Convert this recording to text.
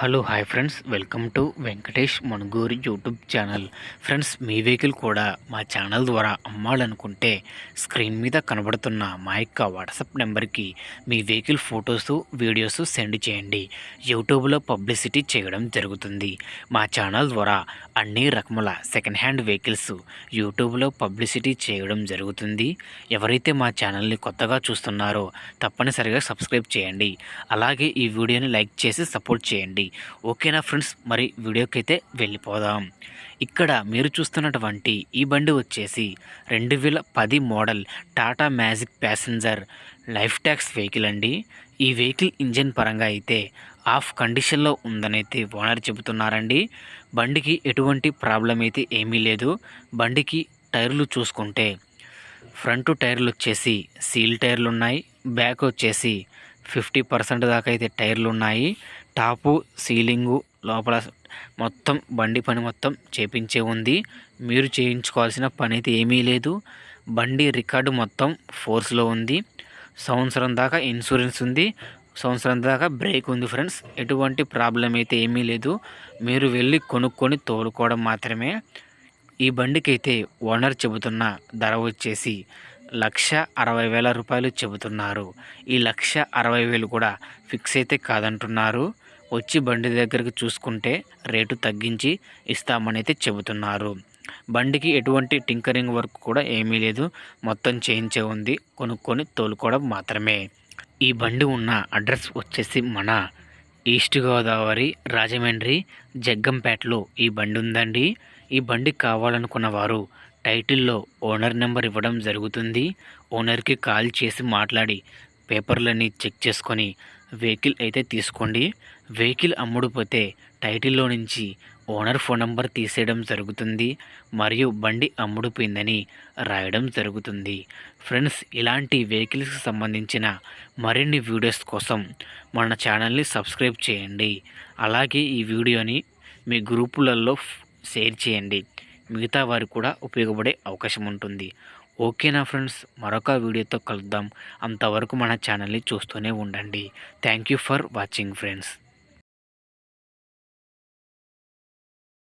Hello hi friends welcome to Venkatesh Manuguri YouTube channel friends me vehicle కూడా మా channel ద్వారా అమ్మాలనుకుంటే screen మీద కనబడుతున్న మా యొక్క వాట్సాప్ నెంబర్కి మీ వెహికల్ ఫొటోస్ వీడియోస్ సెండ్ చేయండి. యూట్యూబ్లో పబ్లిసిటీ చేయడం జరుగుతుంది. మా ఛానల్ ద్వారా అన్ని రకముల సెకండ్ హ్యాండ్ వెహికల్స్ యూట్యూబ్లో పబ్లిసిటీ చేయడం జరుగుతుంది. ఎవరైతే మా ఛానల్ని కొత్తగా చూస్తున్నారో తప్పనిసరిగా సబ్స్క్రైబ్ చేయండి. అలాగే ఈ వీడియోని లైక్ చేసి సపోర్ట్ చేయండి. ఓకేనా ఫ్రెండ్స్? మరి వీడియోకి అయితే వెళ్ళిపోదాం. ఇక్కడ మీరు చూస్తున్నటువంటి ఈ బండి వచ్చేసి రెండు వేల పది model Tata Magic passenger life tax vehicle అండి. ఈ వెహికల్ ఇంజన్ పరంగా అయితే ఆఫ్ కండిషన్లో ఉందనైతే ఓనర్ చెబుతున్నారండి. బండికి ఎటువంటి ప్రాబ్లం అయితే ఏమీ లేదు. బండికి టైర్లు చూసుకుంటే ఫ్రంట్ టైర్లు వచ్చేసి సీల్ టైర్లు ఉన్నాయి. బ్యాక్ వచ్చేసి ఫిఫ్టీ పర్సెంట్ దాకా అయితే టైర్లు ఉన్నాయి టాపు సీలింగు లోపల మొత్తం బండి పని మొత్తం చేపించే ఉంది. మీరు చేయించుకోవాల్సిన పని అయితే ఏమీ లేదు. బండి రికార్డు మొత్తం ఫోర్స్లో ఉంది. సంవత్సరం దాకా ఇన్సూరెన్స్ ఉంది. సంవత్సరం దాకా బ్రేక్ ఉంది ఫ్రెండ్స్. ఎటువంటి ప్రాబ్లం అయితే ఏమీ లేదు. మీరు వెళ్ళి కొనుక్కొని తోలుకోవడం మాత్రమే. ఈ బండికి అయితే ఓనర్ చెబుతున్న ధర వచ్చేసి లక్ష అరవై వేల రూపాయలు చెబుతున్నారు. ఈ లక్ష అరవై వేలు కూడా ఫిక్స్ అయితే కాదంటున్నారు. వచ్చి బండి దగ్గరకు చూసుకుంటే రేటు తగ్గించి ఇస్తామని అయితే చెబుతున్నారు. బండికి ఎటువంటి టింకరింగ్ వర్క్ కూడా ఏమీ లేదు. మొత్తం చేయించే ఉంది. కొనుక్కొని తోలుకోవడం మాత్రమే. ఈ బండి ఉన్న అడ్రస్ వచ్చేసి మన ఈస్ట్ గోదావరి రాజమండ్రి జగ్గంపేటలో ఈ బండి ఉందండి. ఈ బండి కావాలనుకున్న వారు టైటిల్లో ఓనర్ నెంబర్ ఇవ్వడం జరుగుతుంది. ఓనర్కి కాల్ చేసి మాట్లాడి పేపర్లన్నీ చెక్ చేసుకొని వెహికల్ అయితే తీసుకోండి. వెహికల్ అమ్ముడుపోతే టైటిల్లో నుంచి ఓనర్ ఫోన్ నంబర్ తీసేయడం జరుగుతుంది మరియు బండి అమ్ముడుపోయిందని రాయడం జరుగుతుంది. ఫ్రెండ్స్ ఇలాంటి వెహికల్స్కి సంబంధించిన మరిన్ని వీడియోస్ కోసం మన ఛానల్ని సబ్స్క్రైబ్ చేయండి. అలాగే ఈ వీడియోని మీ గ్రూపులలో షేర్ చేయండి. మిగతా వారికి కూడా ఉపయోగపడే అవకాశం ఉంటుంది. ఓకేనా ఫ్రెండ్స్ మరొక వీడియోతో కలుద్దాం. అంతవరకు మన ఛానల్ని చూస్తూనే ఉండండి. Thank you for watching friends.